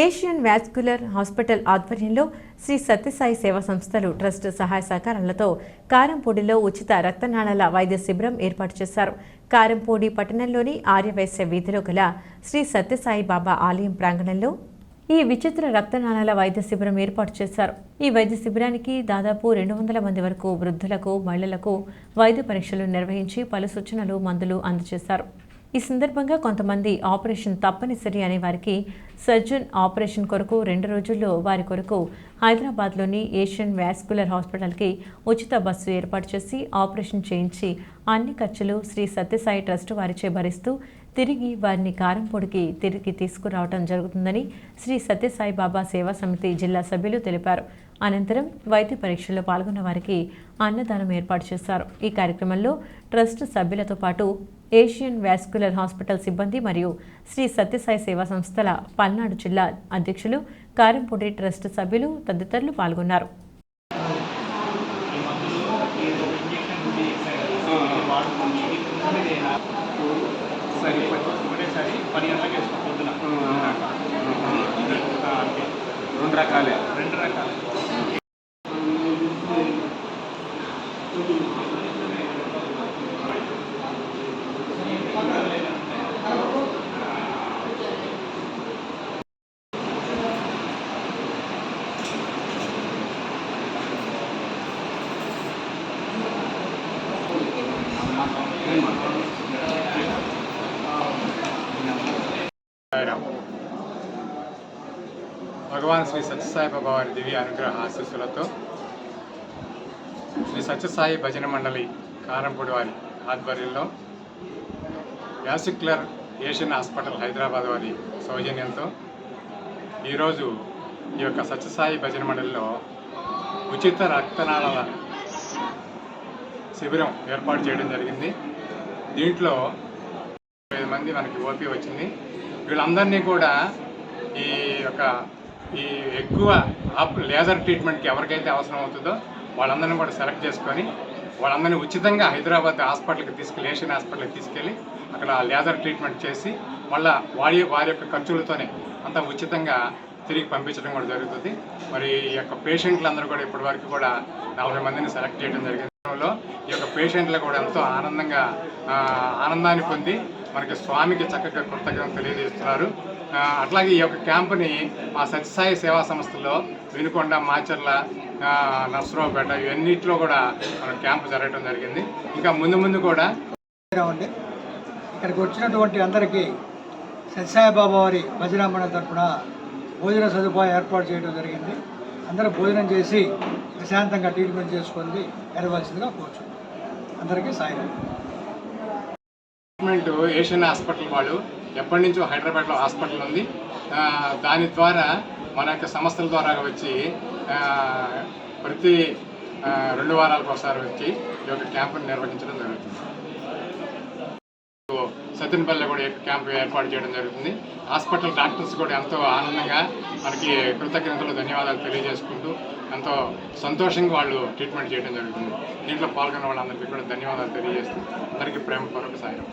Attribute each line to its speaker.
Speaker 1: Asian vascular hospital ఆధ్వర్యంలో శ్రీ సత్యసాయి సేవా సంస్థలు ట్రస్ట్ సహాయ సహకారాలతో కారంపూడిలో ఉచిత రక్తనాళాల వైద్య శిబిరం ఏర్పాటు చేశారు. కారంపూడి పట్టణంలోని ఆర్యవైశ్య వీధిలో గల శ్రీ సత్యసాయి బాబా ఆలయం ప్రాంగణంలో ఈ విచిత్ర రక్తనాళాల వైద్య శిబిరం ఏర్పాటు చేశారు. ఈ వైద్య శిబిరానికి దాదాపు రెండు వందల మంది వరకు వృద్ధులకు మహిళలకు వైద్య పరీక్షలు నిర్వహించి పలు సూచనలు మందులు అందజేశారు. ఈ సందర్భంగా కొంతమంది ఆపరేషన్ తప్పనిసరి అనే వారికి సర్జన్ ఆపరేషన్ కొరకు రెండు రోజుల్లో వారి కొరకు హైదరాబాద్లోని ఏషియన్ వ్యాస్కులర్ హాస్పిటల్కి ఉచిత బస్సు ఏర్పాటు చేసి ఆపరేషన్ చేయించి అన్ని ఖర్చులు శ్రీ సత్యసాయి ట్రస్ట్ వారిచే భరిస్తూ తిరిగి వారిని కారంపొడికి తిరిగి తీసుకురావడం జరుగుతుందని శ్రీ సత్యసాయి బాబా సేవా సమితి జిల్లా సభ్యులు తెలిపారు. అనంతరం వైద్య పరీక్షల్లో పాల్గొన్న వారికి అన్నదానం ఏర్పాటు చేశారు. ఈ కార్యక్రమంలో ట్రస్ట్ సభ్యులతో పాటు ఏషియన్ వాస్కులర్ హాస్పిటల్ సిబ్బంది మరియు శ్రీ సత్యసాయి సేవా సంస్థల పల్నాడు జిల్లా అధ్యక్షులు కారంపూడి ట్రస్ట్ సభ్యులు తదితరులు పాల్గొన్నారు.
Speaker 2: రెండు రకాలే.
Speaker 3: రెండు రకాలే భగవాన్ శ్రీ సత్యసాయిబాబా వారి దివ్య అనుగ్రహ ఆశీస్సులతో శ్రీ సత్యసాయి భజన మండలి కారంపూడి వారి ఆధ్వర్యంలో యాసిక్యులర్ ఏషియన్ హాస్పిటల్ హైదరాబాద్ వారి సౌజన్యంతో ఈరోజు ఈ యొక్క సత్యసాయి భజన మండలిలో ఉచిత రక్తనాళాల శిబిరం ఏర్పాటు చేయడం జరిగింది. దీంట్లో ఐదు మంది మనకి ఓపీ వచ్చింది. వీళ్ళందరినీ కూడా ఈ యొక్క ఈ ఎక్కువ అప్ లేజర్ ట్రీట్మెంట్కి ఎవరికైతే అవసరం అవుతుందో వాళ్ళందరినీ కూడా సెలెక్ట్ చేసుకొని వాళ్ళందరినీ ఉచితంగా హైదరాబాద్ హాస్పిటల్కి తీసుకెళ్ళి ఏషియన్ హాస్పిటల్కి తీసుకెళ్ళి అక్కడ లేజర్ ట్రీట్మెంట్ చేసి మళ్ళీ వారి వారి యొక్క ఖర్చులతోనే అంతా ఉచితంగా తిరిగి పంపించడం కూడా జరుగుతుంది. మరి ఈ యొక్క పేషెంట్లందరూ కూడా ఇప్పటివరకు కూడా నలభై మందిని సెలెక్ట్ చేయడం జరిగింది. లో ఈ యొక్క పేషెంట్లు కూడా ఎంతో ఆనందంగా ఆ, ఆనందాన్ని పొంది మనకి స్వామికి చక్కగా కృతజ్ఞతలు తెలియజేస్తున్నారు. అట్లాగే ఈ యొక్క క్యాంపుని మా సత్యసాయి సేవా సంస్థల్లో వినుకొండ మాచర్ల నర్సరావుపేట ఇవన్నిట్లో కూడా మన క్యాంపు జరగడం జరిగింది. ఇంకా ముందు ముందు కూడా
Speaker 4: అండి ఇక్కడికి వచ్చినటువంటి అందరికీ సత్యసాయి వారి భజన మండలి తరఫున భోజన సదుపాయం ఏర్పాటు చేయడం జరిగింది. అందరూ భోజనం చేసి ప్రశాంతంగా ట్రీట్మెంట్ చేసుకొని ఎరవలసిందిగా కోరుచున్నాం. అందరికీ సాయం
Speaker 3: ట్రీట్మెంట్ ఏషియన్ హాస్పిటల్ వాళ్ళు ఎప్పటి నుంచో హైదరాబాద్లో హాస్పిటల్ ఉంది. దాని ద్వారా మన యొక్క సంస్థల ద్వారా వచ్చి ప్రతి రెండు వారాలకు ఒకసారి వచ్చి ఈ యొక్క క్యాంపును నిర్వహించడం జరుగుతుంది. సత్యనపల్లిలో కూడా క్యాంప్ క్యాంపు ఏర్పాటు చేయడం జరుగుతుంది. హాస్పిటల్ డాక్టర్స్ కూడా ఎంతో ఆనందంగా మనకి కృతజ్ఞతలు ధన్యవాదాలు తెలియజేసుకుంటూ ఎంతో సంతోషంగా వాళ్ళు ట్రీట్మెంట్ చేయడం జరుగుతుంది. దీంట్లో పాల్గొన్న వాళ్ళందరికీ కూడా ధన్యవాదాలు తెలియజేస్తూ అందరికీ ప్రేమపూర్వక సాయం.